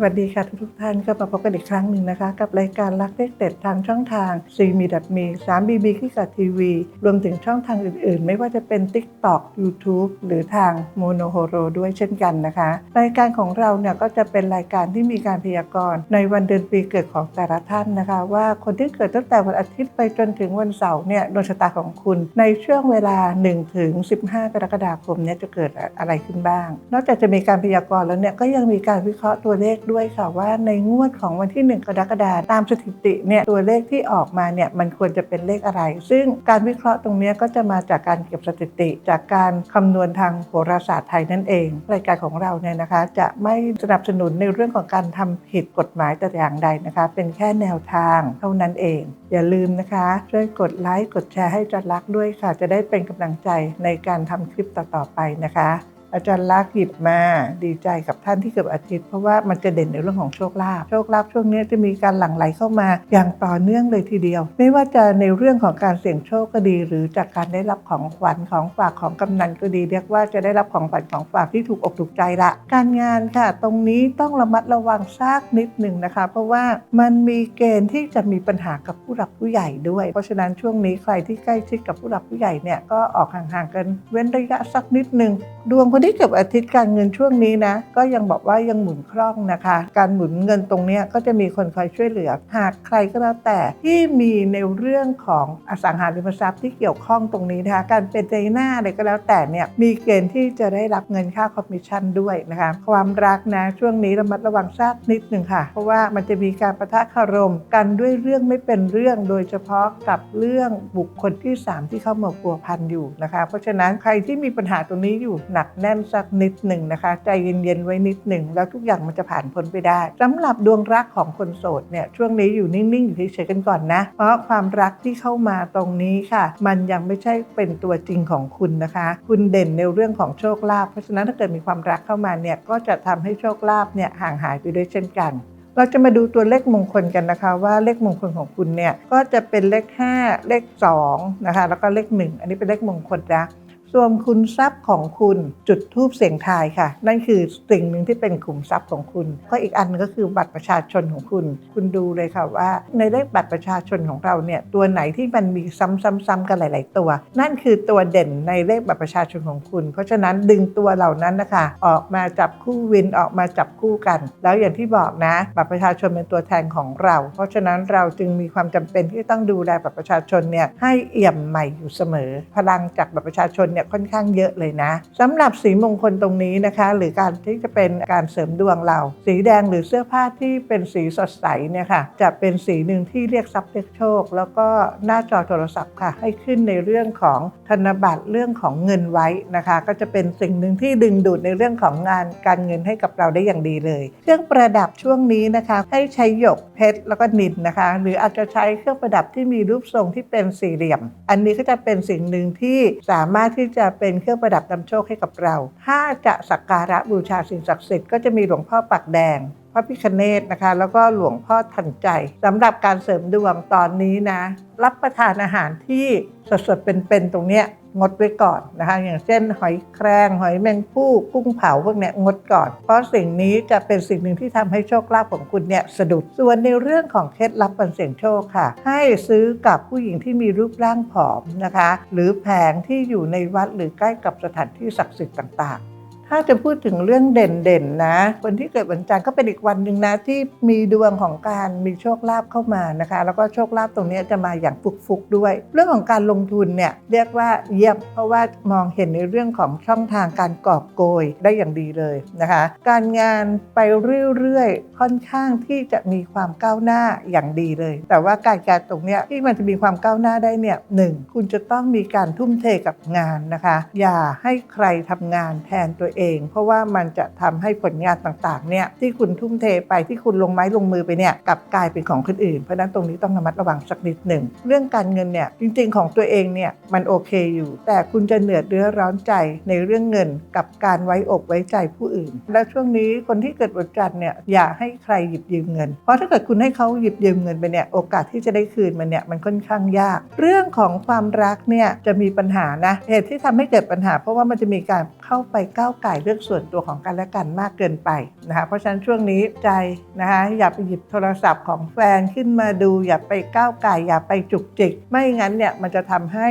สวัสดีค่ะทุกทุกท่านก็มาพบกันอีกครั้งหนึ่งนะคะ กับรายการรักเลขเด็ดทางช่องทางซีมีดับมี3 BB ขี้กัดทีวีรวมถึงช่องทางอื่นๆ ไม่ว่าจะเป็น TikTok YouTube หรือทางโมโนโฮโรด้วยเช่นกันนะคะ รายการของเราเนี่ยก็จะเป็นรายการที่มีการพยากรณ์ในวันเดือนปีเกิดของแต่ละท่านนะคะ ว่าคนที่เกิดตั้งแต่วันอาทิตย์ไปจนถึงวันเสาร์เนี่ยดวงชะตาของคุณในช่วงเวลา1ถึง15 กรกฎาคมเนี่ยจะเกิดอะไรขึ้นบ้าง นอกจากจะมีการพยากรณ์แล้วเนี่ยก็ยังมีการวิเคราะห์ตัวเลขด้วยค่ะว่าในงวดของวันที่ 1 กรกฎาคมตามสถิติเนี่ยตัวเลขที่ออกมาเนี่ยมันควรจะเป็นเลขอะไร ซึ่งการวิเคราะห์ตรงนี้ก็จะมาจากการเก็บสถิติ จากการคำนวณทางโหราศาสตร์ไทยนั่นเอง รายการของเราเนี่ยนะคะ จะไม่สนับสนุนในเรื่องของการทำผิดกฎหมายแต่อย่างใดนะคะ เป็นแค่แนวทางเท่านั้นเอง อย่าลืมนะคะช่วยกดไลค์กดแชร์ให้จัดรักด้วยค่ะ จะได้เป็นกำลังใจในการทำคลิปต่อๆไปนะคะ อาจารย์ลักษ์หยิบมาดีใจกับท่านที่เกิดอาทิตย์เพราะว่ามันจะเด่นในเรื่องของโชคลาภโชคลาภช่วงนี้จะมีการหลั่งไหลเข้ามาอย่างต่อเนื่องเลยทีเดียว ไม่ว่าจะในเรื่องของการเสี่ยงโชคก็ดี หรือจากการได้รับของขวัญของฝากของกำนันก็ดี เรียกว่าจะได้รับของขวัญของฝากที่ถูกอกถูกใจละการงานค่ะ ตรงนี้ต้องระมัดระวังซากนิดหนึ่งนะคะ เพราะว่ามันมีเกณฑ์ที่จะมีปัญหากับผู้หลักผู้ใหญ่ด้วย เพราะฉะนั้นช่วงนี้ใครที่ใกล้ชิดกับผู้หลักผู้ใหญ่เนี่ยก็ออกห่างๆกันเว้นระยะสักนิดหนึ่งดวงคนที่เกิดอาทิตย์การเงินช่วงนี้นะ ก็ยังบอกว่ายังหมุนคล่องนะคะ การหมุนเงินตรงนี้ก็จะมีคนคอยช่วยเหลือ หากใครก็แล้วแต่ที่มีในเรื่องของอสังหาริมทรัพย์ที่เกี่ยวข้องตรงนี้นะคะการเป็นในหน้าอะไรก็แล้วแต่เนี่ยมีเกณฑ์ที่จะได้รับเงินค่าคอมมิชชั่นด้วยนะคะความรักนะช่วงนี้ระมัดระวังสักนิดหนึ่งค่ะ เพราะว่ามันจะมีการประทะคารมกันด้วยเรื่องไม่เป็นเรื่องโดยเฉพาะกับเรื่องบุคคลที่ 3 ที่เข้ามาพัวพันอยู่นะคะ เพราะฉะนั้นใครที่มีปัญหาตรงนี้อยู่หนักแน่นสักนิดหนึ่งนะคะ ใจเย็นๆไว้นิดหนึ่ง แล้วทุกอย่างมันจะผ่านพ้นไปได้สำหรับดวงรักของคนโสดเนี่ยช่วงนี้อยู่นิ่งๆอยู่เฉยๆกันก่อนนะ เพราะความรักที่เข้ามาตรงนี้ค่ะ มันยังไม่ใช่เป็นตัวจริงของคุณนะคะ คุณเด่นในเรื่องของโชคลาภเพราะฉะนั้นถ้าเกิดมีความรักเข้ามาเนี่ยก็จะทำให้โชคลาภเนี่ยห่างหายไปด้วยเช่นกันเราจะมาดูตัวเลขมงคลกันนะคะว่าเลขมงคลของคุณเนี่ยก็จะเป็นเลข 5 เลข2นะคะแล้วก็เลข 1 อันนี้เป็นเลขมงคลนะ ส่วนคุณทรัพย์ของคุณจุดทูปเสียงทายค่ะ นั่นคือสิ่งหนึ่งที่เป็นขุมทรัพย์ของคุณก็อีกอันก็คือบัตรประชาชนของคุณ คุณดูเลยค่ะว่า ในเลขบัตรประชาชนของเราเนี่ยตัวไหนที่มันมีซ้ำๆๆกันหลาย ๆ ตัว นั่นคือตัวเด่นในเลขบัตรประชาชนของคุณ เพราะฉะนั้นดึงตัวเหล่านั้นนะคะออกมาจับคู่วินออกมาจับคู่กัน แล้วอย่างที่บอกนะบัตรประชาชนเป็นตัวแทนของเรา เพราะฉะนั้นเราจึงมีความจำเป็นที่ต้องดูแลบัตรประชาชนเนี่ยให้เอี่ยมใหม่อยู่เสมอ พลังจากบัตรประชาชนเนี่ยค่อนข้างเยอะเลยนะสำหรับสีมงคลตรงนี้นะคะ หรือการที่จะเป็นการเสริมดวงเรา สีแดงหรือเสื้อผ้าที่เป็นสีสดใสเนี่ยค่ะจะเป็นสีหนึ่งที่เรียกทรัพย์เรียกโชค แล้วก็หน้าจอโทรศัพท์ค่ะ ให้ขึ้นในเรื่องของธนบัตรเรื่องของเงินไว้นะคะ ก็จะเป็นสิ่งหนึ่งที่ดึงดูดในเรื่องของงานการเงินให้กับเราได้อย่างดีเลย เครื่องประดับช่วงนี้นะคะ ให้ใช้หยกเพชรแล้วก็นิลนะคะ หรืออาจจะใช้เครื่องประดับที่มีรูปทรงที่เป็นสี่เหลี่ยม อันนี้ก็จะเป็นสิ่งหนึ่งที่สามารถที่จะเป็นเครื่องประดับนำโชคให้กับเรา ถ้าจะสักการะบูชาสิ่งศักดิ์สิทธิ์ก็จะมีหลวงพ่อปักแดงพระพิคเนตนะคะ แล้วก็หลวงพ่อทันใจสำหรับการเสริมดวงตอนนี้นะ รับประทานอาหารที่สดๆเป็นๆตรงเนี้ย งดไว้ก่อนนะคะ อย่างเช่น หอยแครงหอยแมงผู้กุ้งเผาพวกนี้งดก่อน เพราะสิ่งนี้จะเป็นสิ่งหนึ่งที่ทำให้โชคลาภของคุณเนี่ยสะดุดส่วนในเรื่องของเคล็ดลับการเสี่ยงโชคค่ะ ให้ซื้อกับผู้หญิงที่มีรูปร่างผอมนะคะ หรือแผงที่อยู่ในวัดหรือใกล้กับสถานที่ศักดิ์สิทธิ์ต่างๆ ถ้าจะพูดถึงเรื่องเด่นๆนะ คนที่เกิดวันจันทร์ก็เป็นอีกวันหนึ่งนะที่มีดวงของการมีโชคลาภเข้ามานะคะ แล้วก็โชคลาภตรงนี้จะมาอย่างฟุกๆด้วย เรื่องของการลงทุนเนี่ยเรียกว่าเยี่ยมเพราะว่ามองเห็นในเรื่องของช่องทางการกอบโกยได้อย่างดีเลยนะคะ การงานไปเรื่อยๆค่อนข้างที่จะมีความก้าวหน้าอย่างดีเลย แต่ว่าการการตรงนี้ที่มันจะมีความก้าวหน้าได้เนี่ยหนึ่งคุณจะต้องมีการทุ่มเทกับงานนะคะ อย่าให้ใครทำงานแทนตัวเองเพราะว่ามันจะทำให้ผลงานต่างๆเนี่ยที่คุณทุ่มเทไปที่คุณลงไม้ลงมือไปเนี่ยกลับกลายเป็นของคนอื่น เพราะนั้นตรงนี้ต้องระมัดระวังสักนิดหนึ่ง เรื่องการเงินเนี่ยจริงๆของตัวเองเนี่ยมันโอเคอยู่ แต่คุณจะเหนือเรือร้อนใจในเรื่องเงินกับการไว้อกไว้ใจผู้อื่น และช่วงนี้คนที่เกิดวันจันทร์เนี่ยอย่าให้ใครหยิบยืมเงิน เพราะถ้าเกิดคุณให้เขาหยิบยืมเงินไปเนี่ยโอกาสที่จะได้คืนมันเนี่ยมันค่อนข้างยาก เรื่องของความรักเนี่ยจะมีปัญหานะเหตุที่ทำให้เกิดปัญหา เพราะว่ามันจะมีการเข้าไปก้าวไกก่ายเรื่องส่วนตัวของกันและกันมากเกินไปนะคะเพราะฉะนั้นช่วงนี้ใจนะคะอย่าไปหยิบโทรศัพท์ของแฟนขึ้นมาดู อย่าไปก้าวไก่อย่าไปจุกจิก ไม่งั้นเนี่ยมันจะทำให้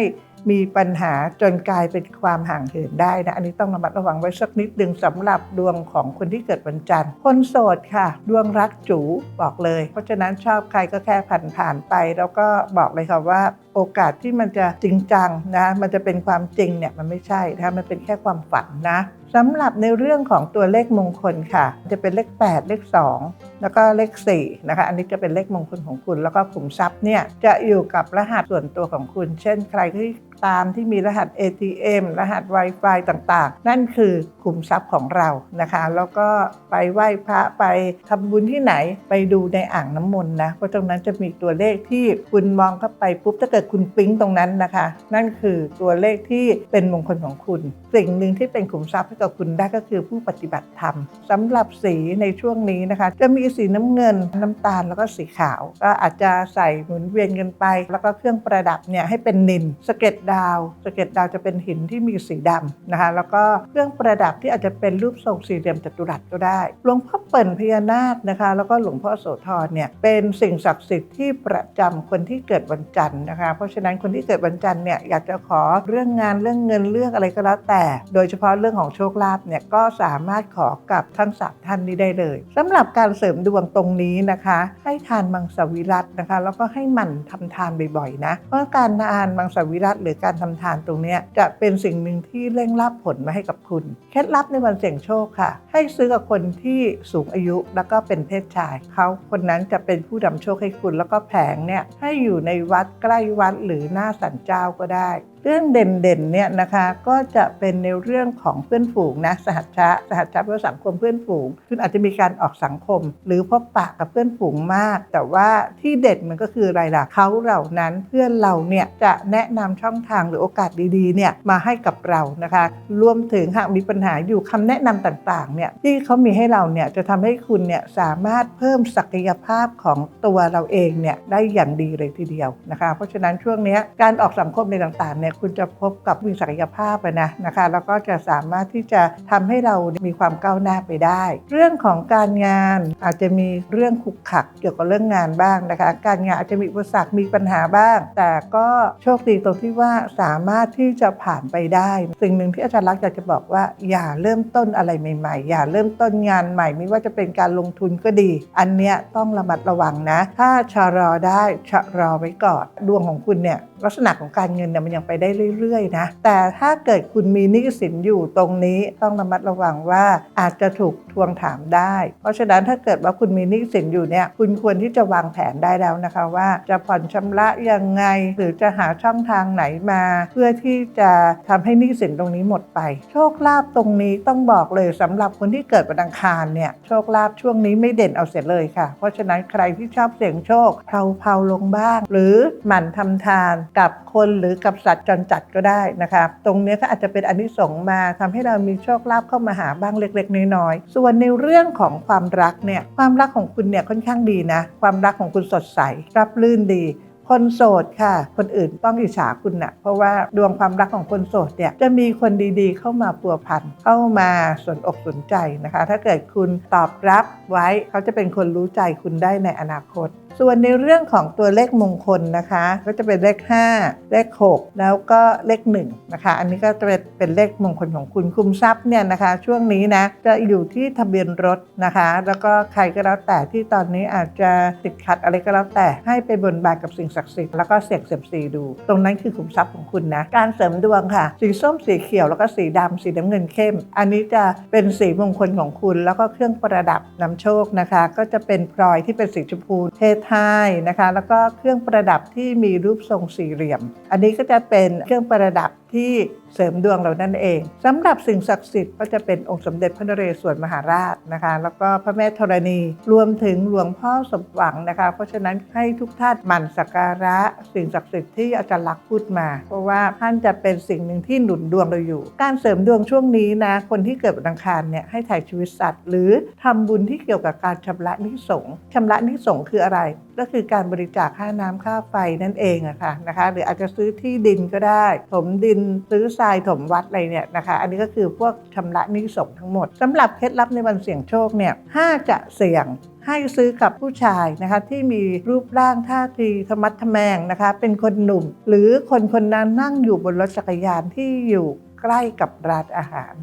มีปัญหาจนกลายเป็นความห่างเหินได้นะ อันนี้ต้องระมัดระวังไว้สักนิดหนึ่งสำหรับดวงของคนที่เกิดวันจันทร์ คนโสดค่ะ ดวงรักจูบอกเลย เพราะฉะนั้นชอบใครก็แค่ผ่านผ่านๆไป แล้วก็บอกเลยค่ะว่าโอกาสที่มันจะจริงจังนะ มันจะเป็นความจริงเนี่ยมันไม่ใช่นะมันเป็นแค่ความฝันนะ สำหรับในเรื่องของตัวเลขมงคลค่ะ จะเป็นเลข 8 เลข 2 แล้วก็เลข4นะคะ อันนี้จะเป็นเลขมงคลของคุณ แล้วก็ขุมทรัพย์เนี่ยจะอยู่กับรหัสส่วนตัวของคุณ เช่นใครที่ ตามที่มีรหัส ATM รหัส Wi-Fi ต่างๆ นั่นคือขุมทรัพย์ของเรานะคะ แล้วก็ไปไหว้พระไปทำบุญที่ไหนไปดูในอ่างน้ำมนต์นะเพราะตรงนั้นจะมีตัวเลขที่คุณมองเข้าไปปุ๊บถ้าเกิดคุณปิ๊งตรงนั้นนะคะ นั่นคือตัวเลขที่เป็นมงคลของคุณ สิ่งหนึ่งที่เป็นขุมทรัพย์ให้กับคุณได้ก็คือผู้ปฏิบัติธรรมสำหรับสีในช่วงนี้นะคะ จะมีสีน้ำเงินน้ำตาลแล้วก็สีขาว ก็อาจจะใส่หมุนเวียนกันไป แล้วก็เครื่องประดับเนี่ยให้เป็นนินสเก็ดดาวสะเก็ดดาวจะเป็นหินที่มีสีดำนะคะแล้วก็เครื่องประดับที่อาจจะเป็นรูปทรงสี่เหลี่ยมจัตุรัสก็ได้ หลวงพ่อเปิ่นพญานาคนะคะ แล้วก็หลวงพ่อโสธรเนี่ยเป็นสิ่งศักดิ์สิทธิ์ที่ประจำคนที่เกิดวันจันทร์นะคะ เพราะฉะนั้นคนที่เกิดวันจันทร์เนี่ยอยากจะขอเรื่องงานเรื่องเงินเรื่องอะไรก็แล้วแต่ โดยเฉพาะเรื่องของโชคลาภเนี่ยก็สามารถขอกับทั้งสามท่านนี้ได้เลยสำหรับการเสริมดวงตรงนี้นะคะ ให้ทานมังสวิรัตนะคะ แล้วก็ให้หมั่นทำทานบ่อยๆนะเพราะการทานมังสวิรัตหรือการทำทานตรงนี้จะเป็นสิ่งหนึ่งที่เร่งรับผลมาให้กับคุณ เคล็ดลับในวันเสี่ยงโชคค่ะ ให้ซื้อกับคนที่สูงอายุแล้วก็เป็นเพศชายเขาคนนั้นจะเป็นผู้นำโชคให้คุณ แล้วก็แผงเนี่ยให้อยู่ในวัดใกล้วัดหรือหน้าสันเจ้าก็ได้ เรื่องเด่นๆเนี่ยนะคะก็จะเป็นในเรื่องของเพื่อนฝูงนะสหัชชะสหัชชะเพื่อสังคมเพื่อนฝูงคุณอาจจะมีการออกสังคม หรือพบปะกับเพื่อนฝูงมาก แต่ว่าที่เด่นมันก็คืออะไรล่ะเขาเหล่านั้นเพื่อนเราเนี่ยจะแนะนำช่องทางหรือโอกาสดีๆเนี่ยมาให้กับเรานะคะรวมถึงหากมีปัญหาอยู่คำแนะนำต่างๆเนี่ยที่เขามีให้เราเนี่ยจะทำให้คุณเนี่ยสามารถเพิ่มศักยภาพของตัวเราเองเนี่ยได้อย่างดีเลยทีเดียวนะคะ เพราะฉะนั้นช่วงนี้การออกสังคมในต่างๆเนี่ยคุณจะพบกับมีศักยภาพนะนะคะ แล้วก็จะสามารถที่จะทำให้เรามีความก้าวหน้าไปได้ เรื่องของการงานอาจจะมีเรื่องขุกขักเกี่ยวกับเรื่องงานบ้างนะคะ การงานอาจจะมีอุปสรรคมีปัญหาบ้าง แต่ก็โชคดีตรงที่ว่าสามารถที่จะผ่านไปได้ สิ่งหนึ่งที่อาจารย์รักอยากจะบอกว่า อย่าเริ่มต้นอะไรใหม่ ๆ อย่าเริ่มต้นงานใหม่ ไม่ว่าจะเป็นการลงทุนก็ดี อันเนี้ยต้องระมัดระวังนะ ถ้าชะลอได้ชะลอไว้ก่อนดวงของคุณเนี่ยลักษณะของการเงินเนี่ยมันยังไปได้เรื่อยๆนะแต่ถ้าเกิดคุณมีหนี้สินอยู่ตรงนี้ต้องระมัดระวังว่าอาจจะถูกทวงถามได้ เพราะฉะนั้นถ้าเกิดว่าคุณมีหนี้สินอยู่เนี่ยคุณควรที่จะวางแผนได้แล้วนะคะว่าจะผ่อนชำระยังไง หรือจะหาช่องทางไหนมา เพื่อที่จะทำให้หนี้สินตรงนี้หมดไป โชคลาภตรงนี้ต้องบอกเลยสำหรับคนที่เกิดวันอังคารเนี่ยโชคลาภช่วงนี้ไม่เด่นเอาเสียเลยค่ะ เพราะฉะนั้นใครที่ชอบเสี่ยงโชคเพลาๆลงบ้าง หรือหมั่นทำทานกับคนหรือกับสัตว์จรจัดก็ได้นะคะตรงเนี้ยก็อาจจะเป็นอนิสงส์มาทำให้เรามีโชคลาภเข้ามาหาบ้างเล็กๆ น้อยๆส่วนในเรื่องของความรักเนี่ยความรักของคุณเนี่ยค่อนข้างดีนะ ความรักของคุณสดใสรับลื่นดี คนโสดค่ะ คนอื่นต้องอิจฉาคุณนะเพราะว่าดวงความรักของคนโสดเนี่ยจะมีคนดีๆ เข้ามาปัวพันเข้ามาสนอกสนใจนะคะ ถ้าเกิดคุณตอบรับไว้เขาจะเป็นคนรู้ใจคุณได้ในอนาคต ส่วนในเรื่องของตัวเลขมงคลนะคะ ก็จะเป็นเลข 5 เลข 6 แล้วก็เลข1นะคะ อันนี้ก็จะเป็นเป็นเลขมงคลของคุณคุมทรัพย์เนี่ยนะคะ ช่วงนี้นะจะอยู่ที่ทะเบียนรถนะคะ แล้วก็ใครก็แล้วแต่ที่ตอนนี้อาจจะติดขัดอะไรก็แล้วแต่ให้ไปบนบานกับสิ่งศักดิ์สิทธิ์แล้วก็เสี่ยงเซียมซีดู ตรงนั้นคือขุมทรัพย์ของคุณนะ การเสริมดวงค่ะ สีส้มสีเขียวแล้วก็สีดำสีน้ำเงินเข้ม อันนี้จะเป็นสีมงคลของคุณ แล้วก็เครื่องประดับนำโชคนะคะ ก็จะเป็นพลอยที่เป็นสีชมพูเทไทยนะคะ แล้วก็เครื่องประดับที่มีรูปทรงสี่เหลี่ยม อันนี้ก็จะเป็นเครื่องประดับที่เสริมดวงเรานั่นเองสำหรับสิ่งศักดิ์สิทธิ์ก็จะเป็นองค์สมเด็จพระนเรศวรมหาราชนะคะ แล้วก็พระแม่ธรณีรวมถึงหลวงพ่อสมหวังนะคะ เพราะฉะนั้นให้ทุกท่านหมั่นสักการะ สิ่งศักดิ์สิทธิ์ที่อาจารย์ลักษ์พูดมา เพราะว่าท่านจะเป็นสิ่งหนึ่งที่หนุนดวงเราอยู่ การเสริมดวงช่วงนี้นะคนที่เกิดวันอังคารเนี่ยให้ถ่ายชีวิตสัตว์ หรือทำบุญที่เกี่ยวกับการชำระนิสงส์ชำระนิสงคืออะไร ก็คือการบริจาคค่าน้ำค่าไฟนั่นเองอะค่ะนะคะ หรืออาจจะซื้อที่ดินก็ได้ถมดินนซื้อทรายถมวัดอะไรเนี่ยนะคะ อันนี้ก็คือพวกชำระนิสงทั้งหมดสำหรับเคล็ดลับในวันเสี่ยงโชคเนี่ยถ้าจะเสี่ยงให้ซื้อกับผู้ชายนะคะที่มีรูปร่างท่าทีธรรมัดทแมงนะคะ เป็นคนหนุ่ม หรือคนคนนั้นนั่งอยู่บนรถจักรยานที่อยู่ใกล้กับร้านอาหาร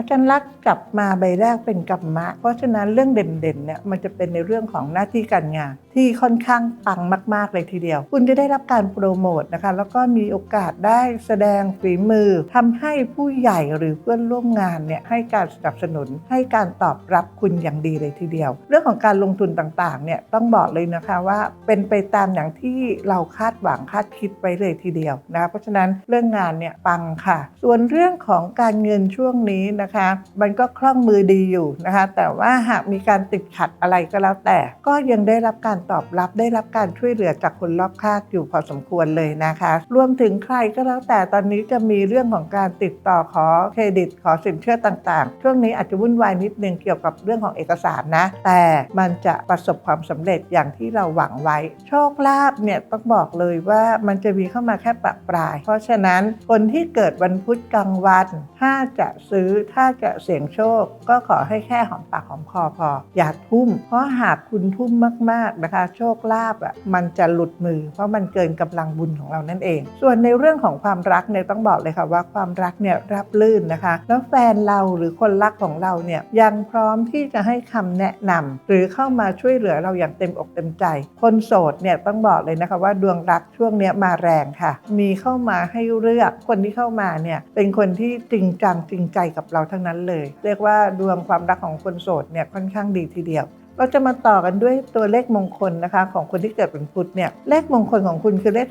อาจารย์ลักษ์กลับมาใบแรกเป็นกรรมะ เพราะฉะนั้นเรื่องเด่นๆเนี่ยมันจะเป็นในเรื่องของหน้าที่การงาน ที่ค่อนข้างปังมาก ๆ เลยทีเดียว คุณจะได้รับการโปรโมทนะคะ แล้วก็มีโอกาสได้แสดงฝีมือทำให้ผู้ใหญ่หรือเพื่อนร่วมงานเนี่ยให้การสนับสนุน ให้การตอบรับคุณอย่างดีเลยทีเดียว เรื่องของการลงทุนต่างๆเนี่ยต้องบอกเลยนะคะว่าเป็นไปตามอย่างที่เราคาดหวังคาดคิดไว้เลยทีเดียวนะเพราะฉะนั้นเรื่องงานเนี่ยปังค่ะ ส่วนเรื่องของการเงินช่วงนี้นะคะ มันก็คล่องมือดีอยู่นะคะ แต่ว่าหากมีการติดขัดอะไรก็แล้วแต่ ก็ยังได้รับการตอบรับได้รับการช่วยเหลือจากคนรอบข้างอยู่พอสมควรเลยนะคะ รวมถึงใครก็แล้วแต่ตอนนี้จะมีเรื่องของการติดต่อขอเครดิตขอสินเชื่อต่างๆ ช่วงนี้อาจจะวุ่นวายนิดนึงเกี่ยวกับเรื่องของเอกสารนะ แต่มันจะประสบความสำเร็จอย่างที่เราหวังไว้ โชคลาภเนี่ยต้องบอกเลยว่ามันจะมีเข้ามาแค่ปะปลาย เพราะฉะนั้นคนที่เกิดวันพุธกลางวันถ้าจะซื้อถ้า้าจะเสี่ยงโชค ก็ขอให้แค่หอมปากหอมคอพอ อย่าทุ่ม เพราะหากคุณทุ่มมากๆนะคะ โชคลาภอะมันจะหลุดมือ เพราะมันเกินกำลังบุญของเรานั่นเอง ส่วนในเรื่องของความรักเนี่ยต้องบอกเลยค่ะว่าความรักเนี่ยรับลื่นนะคะ แล้วแฟนเราหรือคนรักของเราเนี่ยยังพร้อมที่จะให้คำแนะนำหรือเข้ามาช่วยเหลือเราอย่างเต็มอกเต็มใจ คนโสดเนี่ยต้องบอกเลยนะคะว่าดวงรักช่วงเนี้ยมาแรงค่ะ มีเข้ามาให้เลือกคนที่เข้ามาเนี่ยเป็นคนที่จริงจังจริงใจกับเราทั้งนั้นเลย เรียกว่าดวงความรักของคนโสดเนี่ยค่อนข้างดีทีเดียว เราจะมาต่อกันด้วยตัวเลขมงคลนะคะ ของคนที่เกิดเป็นพุธเนี่ยเลขมงคลของคุณคือเลข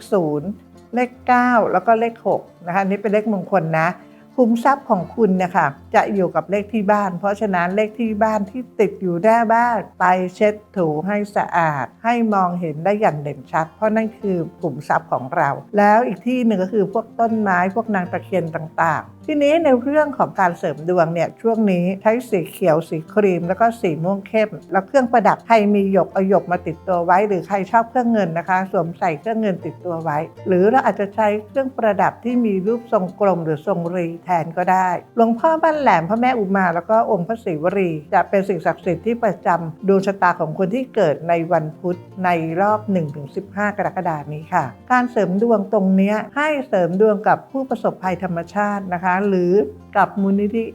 0เลข 9 แล้วก็เลข6นะคะนี่เป็นเลขมงคลนะคุ้มทรัพย์ของคุณเนี่ยค่ะจะอยู่กับเลขที่บ้าน เพราะฉะนั้นเลขที่บ้านที่ติดอยู่หน้าบ้านไปเช็ดถูให้สะอาด ให้มองเห็นได้อย่างเด่นชัด เพราะนั่นคือกลุ่มทรัพย์ของเรา แล้วอีกที่หนึ่งก็คือพวกต้นไม้พวกนางตะเคียนต่าง ทีนี้ในเรื่องของการเสริมดวงเนี่ยช่วงนี้ใช้สีเขียวสีครีม แล้วก็สีม่วงเข้ม แล้วเครื่องประดับใครมีหยกเอาหยกมาติดตัวไว้ หรือใครชอบเครื่องเงินนะคะ สวมใส่เครื่องเงินติดตัวไว้ หรือเราอาจจะใช้เครื่องประดับที่มีรูปทรงกลมหรือทรงรีแทนก็ได้หลวงพ่อบ้านแหลมพระแม่อุมาแล้วก็องค์พระศรีวรี จะเป็นสิ่งศักดิ์สิทธิ์ที่ประจำดวงชะตาของคนที่เกิดในวันพุธในรอบ 1-15 กรกฎาคมนี้ค่ะ การเสริมดวงตรงนี้ให้เสริมดวงกับผู้ประสบภัยธรรมชาตินะคะหรือกับมูลนิธิ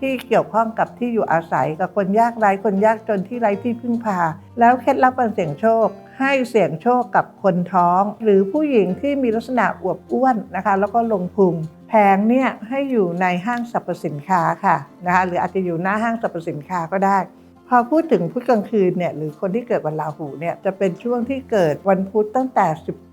ที่เกี่ยวข้องกับที่อยู่อาศัยกับคนยากไร้คนยากจนที่ไร้ที่พึ่งพา แล้วเคล็ดลับการเสี่ยงโชค ให้เสี่ยงโชคกับคนท้อง หรือผู้หญิงที่มีลักษณะอวบอ้วนนะคะ แล้วก็ลงพุงแผงเนี่ยให้อยู่ในห้างสรรพสินค้าค่ะนะคะหรืออาจจะอยู่หน้าห้างสรรพสินค้าก็ได้ พอพูดถึงพุธกลางคืนเนี่ยหรือคนที่เกิดวันราหูเนี่ยจะเป็นช่วงที่เกิดวันพุธตั้งแต่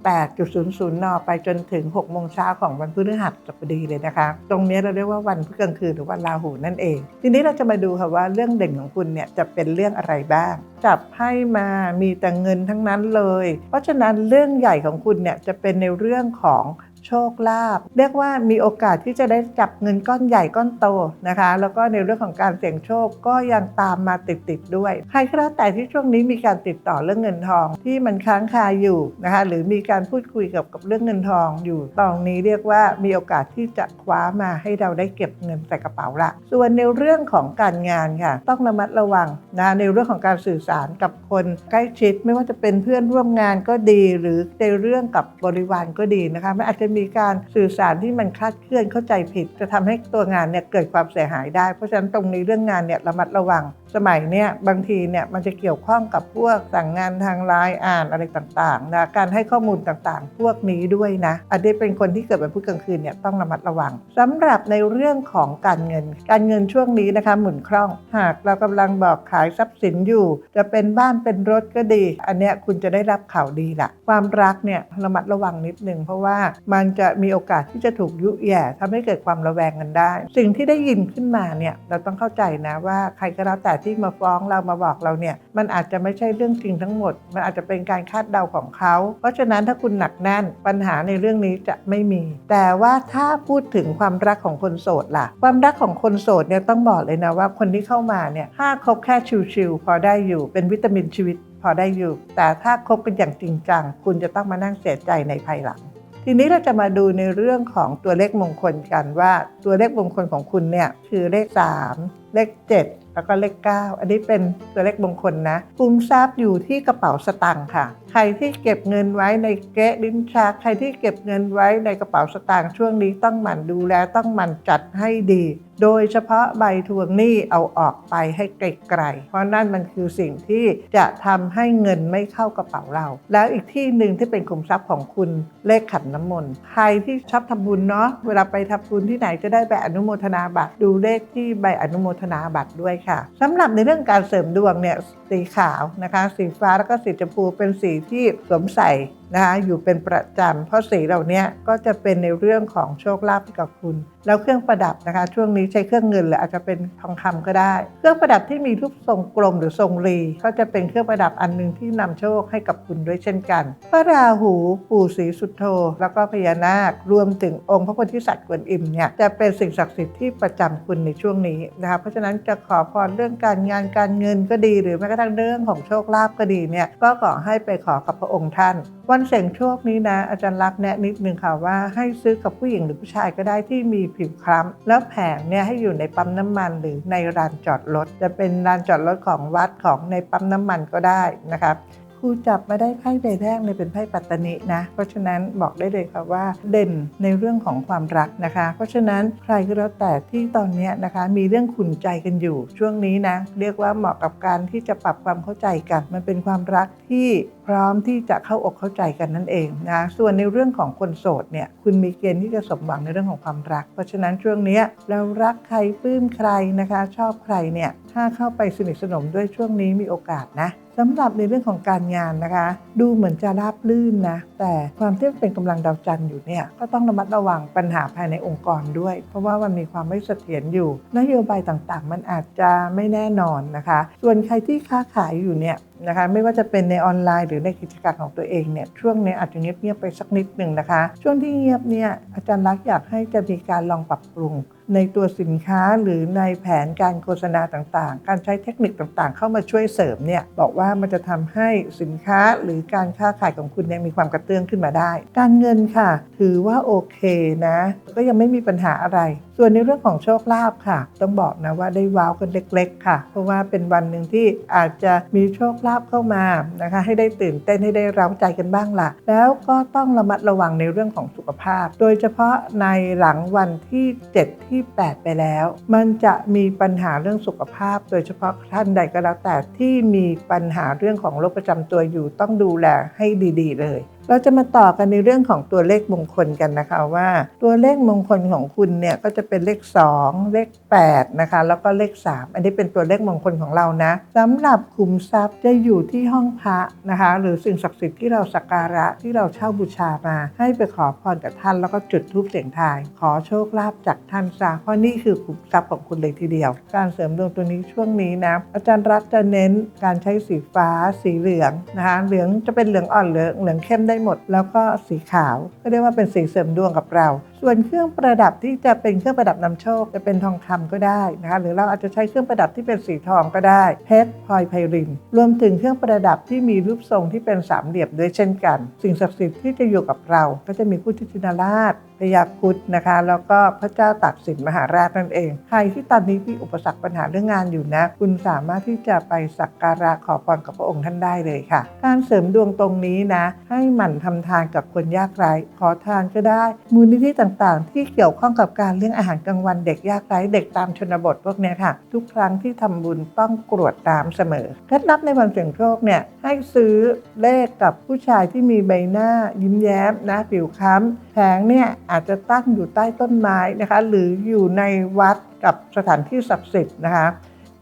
18.00 น ไปจนถึง 6 โมงเช้าของวันพฤหัสบดีเลยนะคะ ตรงนี้เราเรียกว่าวันพุธกลางคืนหรือวันราหูนั่นเอง ทีนี้เราจะมาดูค่ะว่าเรื่องเด่นของคุณเนี่ยจะเป็นเรื่องอะไรบ้าง จับให้มามีแต่เงินทั้งนั้นเลย เพราะฉะนั้นเรื่องใหญ่ของคุณเนี่ยจะเป็นในเรื่องของ โชคลาภเรียกว่ามีโอกาสที่จะได้จับเงินก้อนใหญ่ก้อนโตนะคะ แล้วก็ในเรื่องของการเสี่ยงโชคก็ยังตามมาติดๆด้วย ใครก็แล้วแต่ที่ช่วงนี้มีการติดต่อเรื่องเงินทองที่มันค้างคาอยู่นะคะหรือมีการพูดคุยกับกับเรื่องเงินทองอยู่ตรงนี้เรียกว่ามีโอกาสที่จะคว้ามาให้เราได้เก็บเงินใส่กระเป๋าละ ส่วนในเรื่องของการงานค่ะ ต้องระมัดระวังนะในเรื่องของการสื่อสารกับคนใกล้ชิด ไม่ว่าจะเป็นเพื่อนร่วมงานก็ดี หรือในเรื่องกับบริวารก็ดีนะคะมันอาจจะมีการสื่อสารที่มันคลาดเคลื่อนเข้าใจผิด จะทำให้ตัวงานเนี่ยเกิดความเสียหายได้ เพราะฉะนั้นตรงนี้เรื่องงานเนี่ยระมัดระวังสมัยเนี่ยบางทีเนี่ยมันจะเกี่ยวข้องกับพวกสั่งงานทางไลน์อ่านอะไรต่างๆนะการให้ข้อมูลต่างๆ พวกนี้ด้วยนะอันนี้เป็นคนที่เกิดวันพุธกลางคืนเนี่ยต้องระมัดระวังสำหรับในเรื่องของการเงิน การเงินช่วงนี้นะคะหมุนคล่อง หากเรากำลังบอกขายทรัพย์สินอยู่ จะเป็นบ้านเป็นรถก็ดี อันเนี้ยคุณจะได้รับข่าวดีละความรักเนี่ยระมัดระวังนิดนึงเพราะว่ามันจะมีโอกาสที่จะถูกยุแย่ทำให้เกิดความระแวงกันได้ สิ่งที่ได้ยินขึ้นมาเนี่ยเราต้องเข้าใจนะว่าใครก็แล้วแต่ที่มาฟ้องเรามาบอกเราเนี่ยมันอาจจะไม่ใช่เรื่องจริงทั้งหมด มันอาจจะเป็นการคาดเดาของเขา เพราะฉะนั้นถ้าคุณหนักแน่นปัญหาในเรื่องนี้จะไม่มี แต่ว่าถ้าพูดถึงความรักของคนโสดล่ะ ความรักของคนโสดเนี่ยต้องบอกเลยนะว่าคนที่เข้ามาเนี่ยถ้าคบแค่ชิวๆพอได้อยู่เป็นวิตามินชีวิตพอได้อยู่ แต่ถ้าคบกันอย่างจริงจังคุณจะต้องมานั่งเสียใจในภายหลัง ทีนี้เราจะมาดูในเรื่องของตัวเลขมงคลกันว่า ตัวเลขมงคลของคุณเนี่ยคือเลข 3 เลข 7 แล้วก็เลข 9 อันนี้เป็นตัวเลขมงคลนะคุมทรัพย์อยู่ที่กระเป๋าสตางค์ค่ะ ใครที่เก็บเงินไว้ในเก๊ะลิ้นชัก ใครที่เก็บเงินไว้ในกระเป๋าสตางค์ช่วงนี้ต้องหมั่นดูแลต้องหมั่นจัดให้ดี โดยเฉพาะใบทวงหนี้เอาออกไปให้ไกลๆ เพราะนั่นมันคือสิ่งที่จะทำให้เงินไม่เข้ากระเป๋าเรา แล้วอีกที่หนึ่งที่เป็นขุมทรัพย์ของคุณเลขขันน้ำมนต์ ใครที่ชอบทำบุญเนาะ เวลาไปทำบุญที่ไหนจะได้ใบอนุโมทนาบัตร ดูเลขที่ใบอนุโมทนาบัตรด้วยค่ะสำหรับในเรื่องการเสริมดวงเนี่ยสีขาวนะคะ สีฟ้าแล้วก็สีชมพูเป็นสีที่สวมใส่นะคะอยู่เป็นประจำเพราะสีเหล่านี้ก็จะเป็นในเรื่องของโชคลาภกับคุณแล้วเครื่องประดับนะคะช่วงนี้ใช้เครื่องเงินหรืออาจจะเป็นทองคำก็ได้ เครื่องประดับที่มีรูปทรงกลมหรือทรงรี ก็จะเป็นเครื่องประดับอันหนึ่งที่นำโชคให้กับคุณด้วยเช่นกัน พระราหูปู่ศรีสุโธแล้วก็พญานาครวมถึงองค์พระโพธิสัตว์กวนอิมเนี่ยจะเป็นสิ่งศักดิ์สิทธิ์ที่ประจำคุณในช่วงนี้นะคะเพราะฉะนั้นจะขอพรเรื่องการงานการเงินก็ดี หรือแม้กระทั่งเรื่องของโชคลาภก็ดีเนี่ยก็ขอให้ไปขอกับพระองค์ท่าน วันเสี่ยงโชคนี้นะอาจารย์รักแนะนิดนึงค่ะว่าให้ซื้อกับผู้หญิงหรือผู้ชายก็ได้ที่มีผิวคล้ำแล้วแผงเนี่ยให้อยู่ในปั๊มน้ำมันหรือในลานจอดรถจะเป็นลานจอดรถของวัดของในปั๊มน้ำมันก็ได้นะครับ ครูจับมาได้ไพ่ใบแรกเนี่ยเป็นไพ่ปัตตนินะ เพราะฉะนั้นบอกได้เลยค่ะว่าเด่นในเรื่องของความรักนะคะ เพราะฉะนั้นใครก็แล้วแต่ที่ตอนนี้นะคะ มีเรื่องขุนใจกันอยู่ ช่วงนี้นะเรียกว่าเหมาะกับการที่จะปรับความเข้าใจกัน มันเป็นความรักที่พร้อมที่จะเข้าอกเข้าใจกันนั่นเองนะส่วนในเรื่องของคนโสดเนี่ยคุณมีเกณฑ์ที่จะสมหวังในเรื่องของความรัก เพราะฉะนั้นช่วงนี้เรารักใครปลื้มใครนะคะ ชอบใครเนี่ย ถ้าเข้าไปสนิทสนมด้วยช่วงนี้มีโอกาสนะสำหรับในเรื่องของการงานนะคะ ดูเหมือนจะราบลื่นนะ แต่ความที่เป็นกำลังดาวจันทร์อยู่เนี่ยก็ต้องระมัดระวังปัญหาภายในองค์กรด้วย เพราะว่ามันมีความไม่เสถียรอยู่ นโยบายต่างๆ มันอาจจะไม่แน่นอนนะคะ ส่วนใครที่ค้าขายอยู่เนี่ย นะคะไม่ว่าจะเป็นในออนไลน์หรือในกิจการของตัวเองเนี่ยช่วงนี้อาจจะเงียบๆไปสักนิดหนึ่งนะคะ ช่วงที่เงียบเนี่ยอาจารย์รักษ์อยากให้จะมีการลองปรับปรุงในตัวสินค้าหรือในแผนการโฆษณาต่างๆ การใช้เทคนิคต่างๆ เข้ามาช่วยเสริมเนี่ยบอกว่ามันจะทำให้สินค้าหรือการค้าขายของคุณเนี่ยมีความกระเตื้องขึ้นมาได้ การเงินค่ะ ถือว่าโอเคนะ ก็ยังไม่มีปัญหาอะไร ส่วนในเรื่องของโชคลาภค่ะ ต้องบอกนะว่าได้ว้าวกันเล็ก ๆ ค่ะ เพราะว่าเป็นวันหนึ่งที่อาจจะมีโชคลาภเข้ามานะคะให้ได้ตื่นเต้นให้ได้ร้าใจกันบ้างล่ะ แล้วก็ต้องระมัดระวังในเรื่องของสุขภาพ โดยเฉพาะในหลังวันที่ 7 ที่ 8 ไปแล้ว มันจะมีปัญหาเรื่องสุขภาพ โดยเฉพาะท่านใดก็แล้วแต่ที่มีปัญหาเรื่องของโรคประจำตัวอยู่ต้องดูแลให้ดี ๆ เลย เราจะมาต่อกันในเรื่องของตัวเลขมงคลกันนะคะว่า ตัวเลขมงคลของคุณเนี่ยก็จะเป็นเลข 2 เลข8นะคะแล้วก็เลข 3 อันนี้เป็นตัวเลขมงคลของเรานะสำหรับคุมทรัพย์จะอยู่ที่ห้องพระนะคะ หรือสิ่งศักดิ์สิทธิ์ที่เราสักการะที่เราเช่าบูชามา ให้ไปขอพรกับท่านแล้วก็จุดธูปเสียงทาย ขอโชคลาภจากท่านซะเพราะนี่คือคุมทรัพย์ของคุณเลยทีเดียว การเสริมดวงตัวนี้ช่วงนี้นะอาจารย์รักจะเน้นการใช้สีฟ้าสีเหลืองนะคะเหลืองจะเป็นเหลืองอ่อนเหลืองเหลืองเข้มได้หมดแล้วก็สีขาว ก็เรียกว่าเป็นสีเสริมดวงกับเรา ส่วนเครื่องประดับที่จะเป็นเครื่องประดับนำโชคจะเป็นทองคำก็ได้นะคะหรือเราอาจจะใช้เครื่องประดับที่เป็นสีทองก็ได้เพชรพลอยไพรินรวมถึงเครื่องประดับที่มีรูปทรงที่เป็นสามเหลี่ยมด้วยเช่นกัน สิ่งศักดิ์สิทธิ์ที่จะอยู่กับเรา ก็จะมีพุทธชินราชพญาคุดนะคะ แล้วก็พระเจ้าตากสินมหาราชนั่นเอง ใครที่ตอนนี้มีอุปสรรคปัญหาเรื่องงานอยู่นะ คุณสามารถที่จะไปสักการะขอพรกับพระองค์ท่านได้เลยค่ะ การเสริมดวงตรงนี้นะ ให้หมั่นทำทานกับคนยากไร้ขอทานก็ได้ มูลนิธิต่างๆ ที่เกี่ยวข้องกับการเลี้ยงอาหารกลางวันเด็กยากไร้เด็กตามชนบทพวกนี้ค่ะ ทุกครั้งที่ทำบุญต้องกรวดน้ำเสมอเคล็ดลับในวันเสี่ยงโชคเนี่ยให้ซื้อเลขกับผู้ชายที่มีใบหน้ายิ้มแย้มนะผิวค้ำแผงเนี่ยอาจจะตั้งอยู่ใต้ต้นไม้นะคะ หรืออยู่ในวัดกับสถานที่ศักดิ์สิทธิ์นะคะ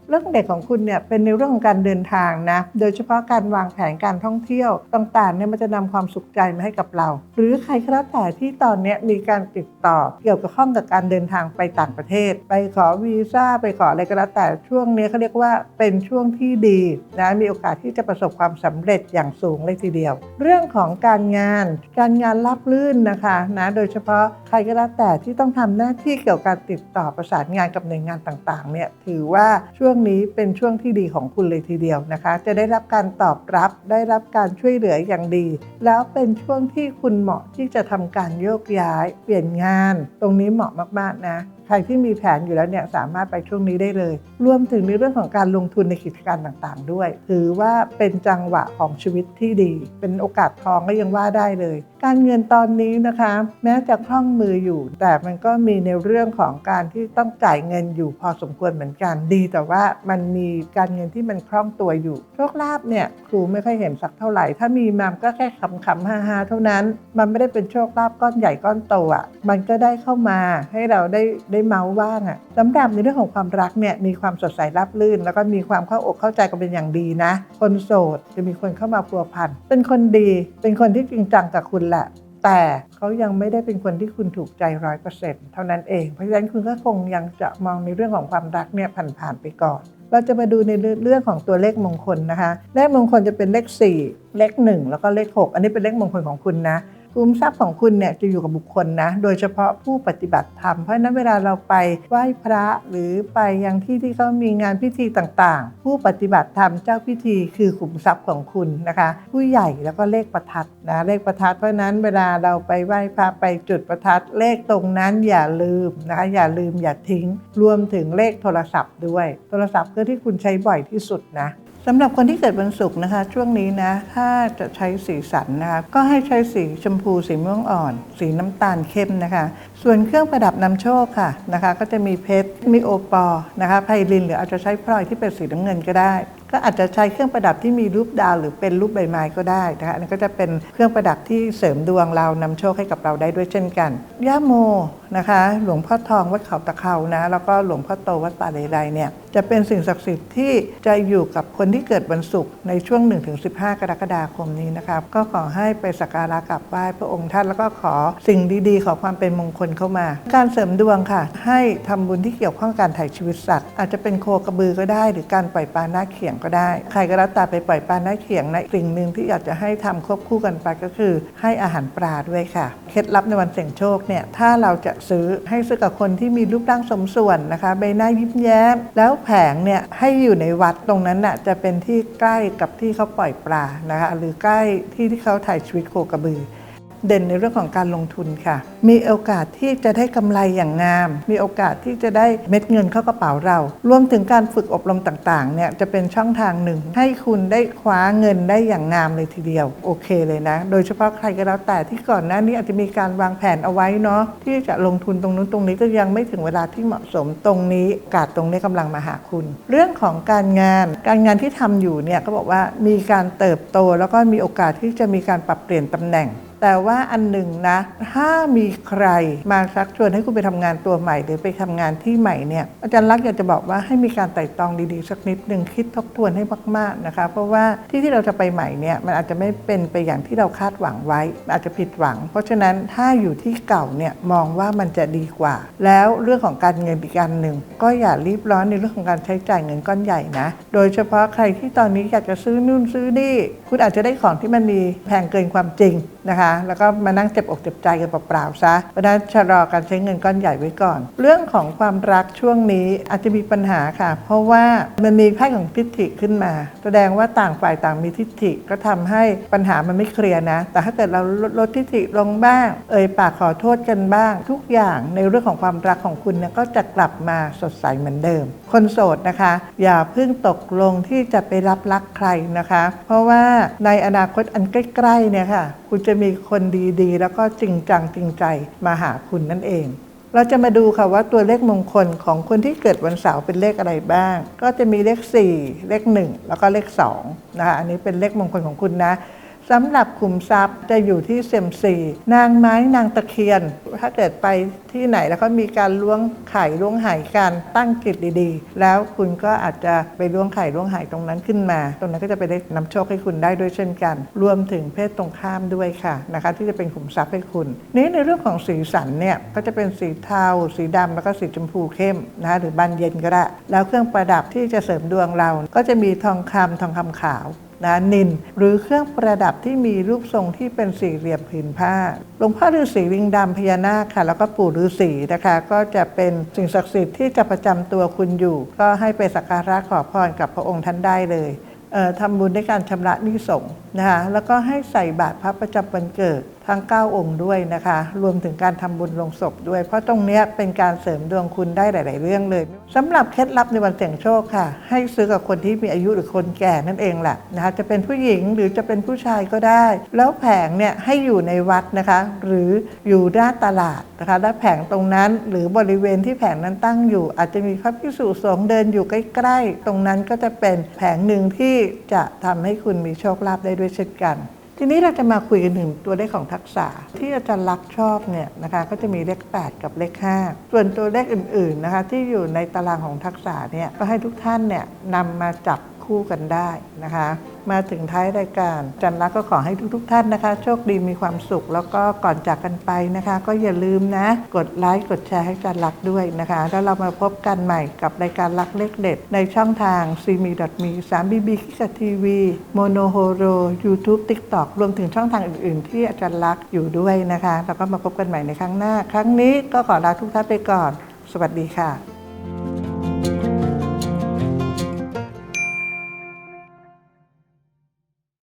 เรื่องเด็กของคุณเนี่ยเป็นในเรื่องของการเดินทางนะ โดยเฉพาะการวางแผนการท่องเที่ยวต่างๆเนี่ยมันจะนำความสุขใจมาให้กับเรา หรือใครก็แล้วแต่ที่ตอนนี้มีการติดต่อ เกี่ยวกับข้องกับการเดินทางไปต่างประเทศ ไปขอวีซ่าไปขออะไรก็แล้วแต่ช่วงนี้เขาเรียกว่าเป็นช่วงที่ดีนะมีโอกาสที่จะประสบความสำเร็จอย่างสูงเลยทีเดียว เรื่องของการงาน การงานรับลื่นนะคะนะโดยเฉพาะใครก็แล้วแต่ที่ต้องทำหน้าที่เกี่ยวกับการติดต่อประสานงานกับหน่วยงานต่างๆเนี่ยถือว่าช่วงนี้เป็นช่วงที่ดีของคุณเลยทีเดียวนะคะ จะได้รับการตอบรับ ได้รับการช่วยเหลืออย่างดี แล้วเป็นช่วงที่คุณเหมาะที่จะทำการโยกย้าย เปลี่ยนงาน ตรงนี้เหมาะมากๆนะ ใครที่มีแผนอยู่แล้วเนี่ยสามารถไปช่วงนี้ได้เลย รวมถึงในเรื่องของการลงทุนในกิจการต่างๆ ด้วย ถือว่าเป็นจังหวะของชีวิตที่ดี เป็นโอกาสทองก็ยังว่าได้เลย การเงินตอนนี้นะคะ แม้จะคล่องมืออยู่ แต่มันก็มีในเรื่องของการที่ต้องจ่ายเงินอยู่พอสมควรเหมือนกันดี แต่ว่ามันมีการเงินที่มันคล่องตัวอยู่โชคลาภเนี่ยครูไม่ค่อยเห็นสักเท่าไหร่ ถ้ามีมาก็แค่คำๆฮาๆเท่านั้น มันไม่ได้เป็นโชคลาภก้อนใหญ่ก้อนโตอะมันก็ได้เข้ามาให้เราได้ได้ได้เมาส์ว่างอะสำหรับในเรื่องของความรักเนี่ยมีความสดใสราบรื่น แล้วก็มีความเข้าอกเข้าใจกันเป็นอย่างดีนะ คนโสดจะมีคนเข้ามาพัวพันเป็นคนดีเป็นคนที่จริงจังกับคุณแหละแต่เขายังไม่ได้เป็นคนที่คุณถูกใจร้อยเปอร์เซ็นต์เท่านั้นเอง เพราะฉะนั้นคุณก็คงยังจะมองในเรื่องของความรักเนี่ยผ่านๆไปก่อน เราจะมาดูในเรื่องของตัวเลขมงคลนะคะ เลขมงคลจะเป็นเลข 4 เลข 1 แล้วก็เลข 6 อันนี้เป็นเลขมงคลของคุณนะ ภูมิทรัพย์ของคุณเนี่ยจะอยู่กับบุคคลนะโดยเฉพาะผู้ปฏิบัติธรรมเพราะนั้นเวลาเราไปไหว้พระหรือไปยังที่ที่เขามีงานพิธีต่างๆ ผู้ปฏิบัติธรรมเจ้าพิธีคือขุมทรัพย์ของคุณนะคะ ผู้ใหญ่แล้วก็เลขประทัดนะเลขประทัดเพราะฉะนั้นเวลาเราไปไหว้พระไปจุดประทัดเลขตรงนั้นอย่าลืมนะคะอย่าลืมอย่าทิ้ง รวมถึงเลขโทรศัพท์ด้วย โทรศัพท์คือที่คุณใช้บ่อยที่สุดนะ สำหรับคนที่เกิดวันศุกร์นะคะ ช่วงนี้นะ ถ้าจะใช้สีสันนะคะก็ให้ใช้สีชมพูสีม่วงอ่อน สีน้ำตาลเข้มนะคะ ส่วนเครื่องประดับนำโชคค่ะนะคะ ก็จะมีเพชรมีโอปอลนะคะไพลินหรืออาจจะใช้พลอยที่เป็นสีน้ำเงินก็ได้ ก็อาจจะใช้เครื่องประดับที่มีรูปดาวหรือเป็นรูปใบไม้ก็ได้นะคะอันนี้ก็จะเป็นเครื่องประดับที่เสริมดวงเรานำโชคให้กับเราได้ด้วยเช่นกันย่าโมนะคะ หลวงพ่อทองวัดเขาตะเขานะแล้วก็หลวงพ่อโตวัดป่าเลไลเนี่ยจะเป็นสิ่งศักดิ์สิทธิ์ที่จะอยู่กับคนที่เกิดวันศุกร์ในช่วง 1-15 กรกฎาคมนี้นะครับก็ขอให้ไปสักการะกราบไหว้พระองค์ท่านแล้วก็ขอสิ่งดีๆ ขอความเป็นมงคลเข้ามา การเสริมดวงค่ะ ให้ทำบุญที่เกี่ยวข้องกับการถ่ายชีวิตสัตว์ อาจจะเป็นโคกระบือก็ได้ หรือการปล่อยปลาหน้าเขียงก็ได้ ใครก็แล้วแต่ไปปล่อยปลาหน้าเขียงในะสิ่งหนึ่งที่อยากจะให้ทำควบคู่กันไปก็คือ ให้อาหารปลาด้วยค่ะ เคล็ดลับในวันเสี่ยงโชคเนี่ยถ้าเราจะซื้อให้ซื้อกับคนที่มีรูปร่างสมส่วนนะคะใบหน้ายิ้มแย้ม แล้วแผงเนี่ยให้อยู่ในวัดตรงนั้นน่ะจะเป็นที่ใกล้กับที่เขาปล่อยปลานะคะหรือใกล้ที่ที่เขาถ่ายชีวิตโคกระบือ เด่นในเรื่องของการลงทุนค่ะ มีโอกาสที่จะได้กำไรอย่างงาม มีโอกาสที่จะได้เม็ดเงินเข้ากระเป๋าเรา รวมถึงการฝึกอบรมต่างๆ เนี่ยจะเป็นช่องทางหนึ่ง ให้คุณได้คว้าเงินได้อย่างงามเลยทีเดียว โอเคเลยนะ โดยเฉพาะใครก็แล้วแต่ที่ก่อนหน้านี้อาจจะมีการวางแผนเอาไว้เนาะที่จะลงทุนตรงนู้นตรงนี้ก็ยังไม่ถึงเวลาที่เหมาะสมตรงนี้โอกาสตรงนี้กำลังมาหาคุณ เรื่องของการงาน การงานที่ทำอยู่เนี่ยก็บอกว่ามีการเติบโตแล้วก็มีโอกาสที่จะมีการปรับเปลี่ยนตำแหน่ง แต่ว่าอันหนึ่งนะ ถ้ามีใครมาชักชวนให้คุณไปทำงานตัวใหม่ หรือไปทำงานที่ใหม่เนี่ยอาจารย์ลักษณ์อยากจะบอกว่าให้มีการไต่ตรองดีๆ สักนิดหนึ่งคิดทบทวนให้มากๆนะคะ เพราะว่าที่ที่เราจะไปใหม่เนี่ยมันอาจจะไม่เป็นไปอย่างที่เราคาดหวังไว้ อาจจะผิดหวัง เพราะฉะนั้นถ้าอยู่ที่เก่าเนี่ยมองว่ามันจะดีกว่า แล้วเรื่องของการเงินอีกอันหนึ่งก็อย่ารีบร้อนในเรื่องของการใช้จ่ายเงินก้อนใหญ่นะ โดยเฉพาะใครที่ตอนนี้อยากจะซื้อนู่นซื้อนี่คุณอาจจะได้ของที่มันมีแพงเกินความจริง นะคะ แล้วก็มานั่งเจ็บอก เจ็บใจกันเปล่าๆซะเพราะนั้นชะลอการใช้เงินก้อนใหญ่ไว้ก่อน เรื่องของความรักช่วงนี้อาจจะมีปัญหาค่ะ เพราะว่ามันมีไพ่ของทิฏฐิขึ้นมา แสดงว่าต่างฝ่ายต่างมีทิฏฐิก็ทำให้ปัญหามันไม่เคลียร์นะ แต่ถ้าเกิดเราลดลดทิฏฐิลงบ้าง เอ่ยปากขอโทษกันบ้าง ทุกอย่างในเรื่องของความรักของคุณเนี่ยก็จะกลับมาสดใสเหมือนเดิม คนโสดนะคะ อย่าเพิ่งตกลงที่จะไปรับรักใครนะคะ เพราะว่าในอนาคตอันใกล้ๆเนี่ยค่ะ คุณจะมีคนดีๆ แล้วก็จริงจังจริงใจมาหาคุณนั่นเอง เราจะมาดูค่ะว่าตัวเลขมงคลของคนที่เกิดวันเสาร์เป็นเลขอะไรบ้าง ก็จะมีเลข 4 เลข 1 แล้วก็เลข2นะคะอันนี้เป็นเลขมงคลของคุณนะ สำหรับขุมทรัพย์จะอยู่ที่เซยมซีนางไม้นางตะเคียน ถ้าเกิดไปที่ไหนแล้วก็มีการล้วงไข่ล้วงหายกันตั้งจิตดีๆ แล้วคุณก็อาจจะไปล้วงไข่ล้วงหายตรงนั้นขึ้นมา ตรงนั้นก็จะไปได้นำโชคให้คุณได้ด้วยเช่นกัน รวมถึงเพศตรงข้ามด้วยค่ะนะคะที่จะเป็นขุมทรัพย์ให้คุณ นี้ในเรื่องของสีสันเนี่ยก็จะเป็นสีเทา สีดำแล้วก็สีชมพูเข้มนะคะหรือบานเย็นก็ได้ แล้วเครื่องประดับที่จะเสริมดวงเรา ก็จะมีทองคำทองคำขาว นะนิน หรือเครื่องประดับที่มีรูปทรงที่เป็นสี่เหลี่ยมผืนผ้าหลวงพ่อฤาษีลิงดำพญานาคค่ะ แล้วก็ปู่ฤาษีนะคะ ก็จะเป็นสิ่งศักดิ์สิทธิ์ที่จะประจำตัวคุณอยู่ ก็ให้ไปสักการะขอพรกับพระองค์ท่านได้เลยเอ่อทำบุญในการชำระนิสงนะคะแล้วก็ให้ใส่บาตรพระประจำวันเกิด ทั้ง 9 องค์ด้วยนะคะ รวมถึงการทำบุญลงศพด้วย เพราะตรงนี้เป็นการเสริมดวงคุณได้หลาย ๆ เรื่องเลยสำหรับเคล็ดลับในวันเสี่ยงโชคค่ะ ให้ซื้อกับคนที่มีอายุหรือคนแก่นั่นเองแหละนะคะจะเป็นผู้หญิงหรือจะเป็นผู้ชายก็ได้ แล้วแผงเนี่ยให้อยู่ในวัดนะคะ หรืออยู่หน้าตลาดนะคะและแผงตรงนั้นหรือบริเวณที่แผงนั้นตั้งอยู่ อาจจะมีพระภิกษุสงฆ์เดินอยู่ใกล้ ๆ ตรงนั้นก็จะเป็นแผงหนึ่งที่จะทำให้คุณมีโชคลาภได้ด้วยเช่นกัน ทีนี้เราจะมาคุยกันถึงตัวเลขของทักษะ ที่อาจารย์รักชอบเนี่ยนะคะก็จะมีเลข 8 กับเลข 5 ส่วนตัวเลขอื่นๆนะคะที่อยู่ในตารางของทักษะเนี่ยก็ให้ทุกท่านเนี่ยนำมาจับ คู่กันได้นะคะ มาถึงท้ายรายการอาจันลักษ์ก็ขอให้ทุกๆท่านนะคะ โชคดีมีความสุข แล้วก็ก่อนจากกันไปนะคะ ก็อย่าลืมนะ กดไลค์กดแชร์ให้อาจันลักษ์ด้วยนะคะ แล้วเรามาพบกันใหม่กับรายการลักเลขเด็ด ในช่องทาง c m e m e 3 bb คิกทีวีโมโนโฮโร YouTube TikTok รวมถึงช่องทางอื่น ๆ ที่อาจารย์ลักษ์อยู่ด้วยนะคะ แล้วก็มาพบกันใหม่ในครั้งหน้า ครั้งนี้ก็ขอลาทุกท่านไปก่อน สวัสดีค่ะ